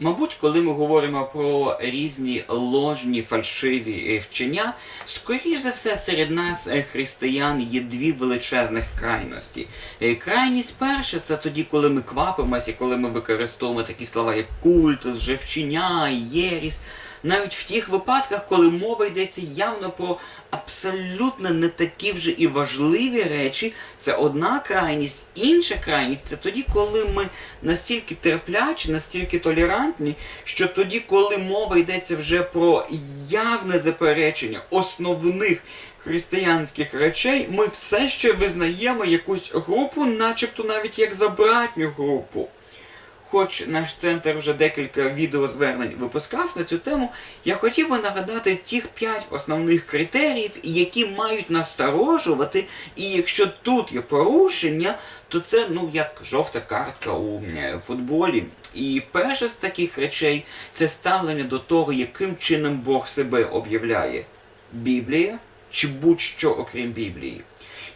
Мабуть, коли ми говоримо про різні ложні фальшиві е, вчення, скоріш за все серед нас, е, християн, є дві величезних крайності. Е, Крайність перша це тоді, коли ми квапимося, коли ми використовуємо такі слова, як культ, живчення, єрість. Навіть в тих випадках, коли мова йдеться явно про абсолютно не такі вже і важливі речі, це одна крайність. Інша крайність це тоді, коли ми настільки терплячі, настільки толерантні, що тоді, коли мова йдеться вже про явне заперечення основних християнських речей, ми все ще визнаємо якусь групу, начебто навіть як забратню групу. Хоч наш центр вже декілька відеозвернень випускав на цю тему, я хотів би нагадати тих п'ять основних критеріїв, які мають насторожувати, і якщо тут є порушення, то це ну як жовта картка у футболі. І перше з таких речей це ставлення до того, яким чином Бог себе об'являє. Біблія чи будь-що окрім Біблії.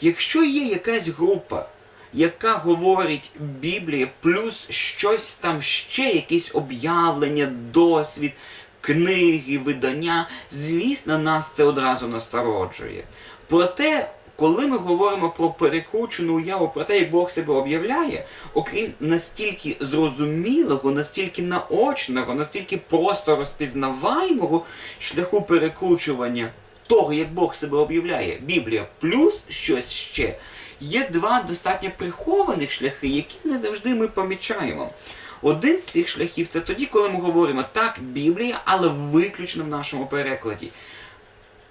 Якщо є якась група, яка говорить Біблія, плюс щось там ще, якісь об'явлення, досвід, книги, видання, звісно, нас це одразу настороджує. Проте, коли ми говоримо про перекручену уяву про те, як Бог себе об'являє, окрім настільки зрозумілого, настільки наочного, настільки просто розпізнаваємого шляху перекручування того, як Бог себе об'являє, Біблія плюс щось ще, є два достатньо прихованих шляхи, які не завжди ми помічаємо. Один з цих шляхів це тоді, коли ми говоримо так, Біблія, але виключно в нашому перекладі.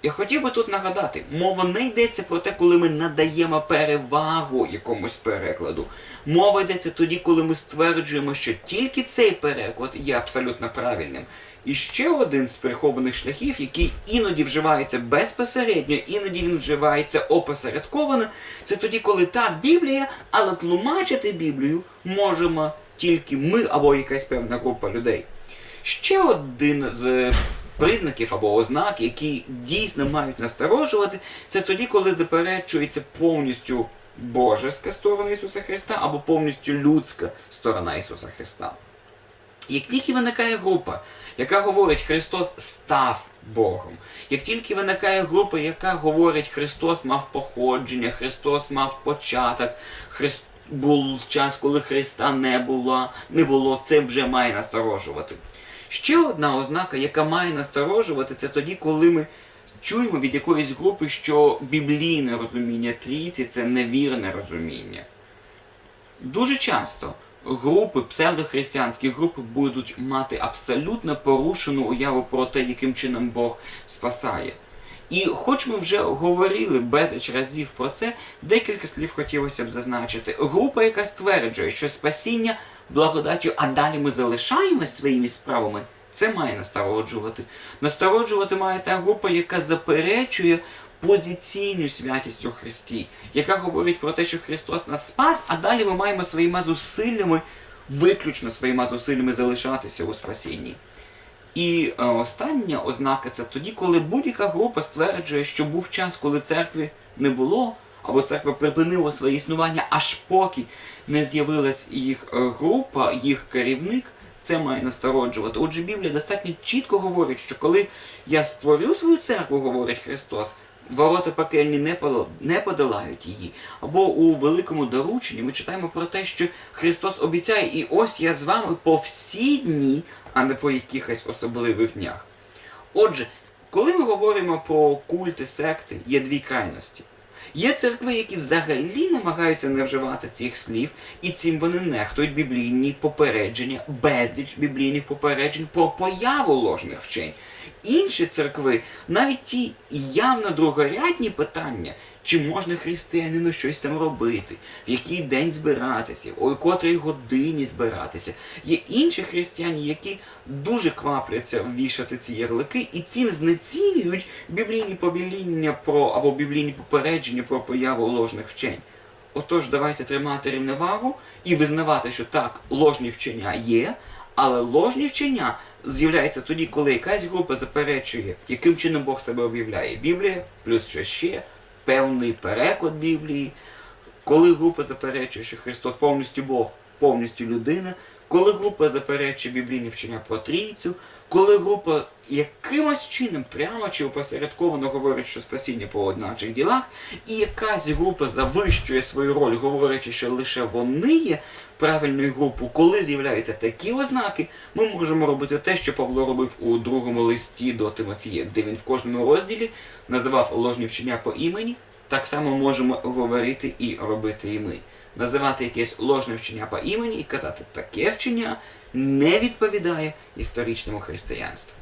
Я хотів би тут нагадати, мова не йдеться про те, коли ми надаємо перевагу якомусь перекладу. Мова йдеться тоді, коли ми стверджуємо, що тільки цей переклад є абсолютно правильним. І ще один з прихованих шляхів, який іноді вживається безпосередньо, іноді він вживається опосередковано, це тоді, коли так, Біблія, але тлумачити Біблію можемо тільки ми або якась певна група людей. Ще один з признаків або ознак, які дійсно мають насторожувати, це тоді, коли заперечується повністю божеська сторона Ісуса Христа або повністю людська сторона Ісуса Христа. Як тільки виникає група, яка говорить Христос став Богом, як тільки виникає група, яка говорить Христос мав походження, Христос мав початок, Христ... був час, коли Христа не було, не було, це вже має насторожувати. Ще одна ознака, яка має насторожувати, це тоді, коли ми чуємо від якоїсь групи, що біблійне розуміння трійці це невірне розуміння. Дуже часто групи, псевдохристиянські групи будуть мати абсолютно порушену уяву про те, яким чином Бог спасає. І хоч ми вже говорили безліч разів про це, декілька слів хотілося б зазначити. Група, яка стверджує, що спасіння благодаттю, а далі ми залишаємось своїми справами, це має настороджувати. Настороджувати має та група, яка заперечує позиційну святість у Христі, яка говорить про те, що Христос нас спас, а далі ми маємо своїми зусиллями, виключно своїми зусиллями залишатися у спасінні. І е, остання ознака це тоді, коли будь-яка група стверджує, що був час, коли церкви не було, або церква припинила своє існування, аж поки не з'явилась їх е, група, їх керівник. Це має настороджувати. Отже, Біблія достатньо чітко говорить, що коли я створю свою церкву, говорить Христос, ворота пекельні не подолають її. Або у великому дорученні ми читаємо про те, що Христос обіцяє, і ось я з вами по всі дні, а не по якихось особливих днях. Отже, коли ми говоримо про культи, секти, є дві крайності. Є церкви, які взагалі намагаються не вживати цих слів, і цим вони нехтують біблійні попередження, безліч біблійних попереджень про появу ложних вчень. Інші церкви, навіть ті явно другорядні питання, чи можна християнину щось там робити, в який день збиратися, у котрій годині збиратися. Є інші християни, які дуже квапляться вішати ці ярлики і цим знецінюють біблійні повіління про або біблійні попередження про появу ложних вчень. Отож, давайте тримати рівновагу і визнавати, що так, ложні вчення є, але ложні вчення з'являються тоді, коли якась група заперечує, яким чином Бог себе об'являє. Біблія, плюс що ще, певний переклад Біблії, коли група заперечує, що Христос повністю Бог, повністю людина, коли група заперечує біблійне вчення про трійцю, коли група якимось чином прямо чи опосередковано говорить, що спасіння по одначих ділах, і якась група завищує свою роль, говорячи, що лише вони є правильною групою, коли з'являються такі ознаки, ми можемо робити те, що Павло робив у другому листі до Тимофія, де він в кожному розділі називав ложні вчення по імені. Так само можемо говорити і робити і ми. Називати якесь ложне вчення по імені і казати, таке вчення не відповідає історичному християнству.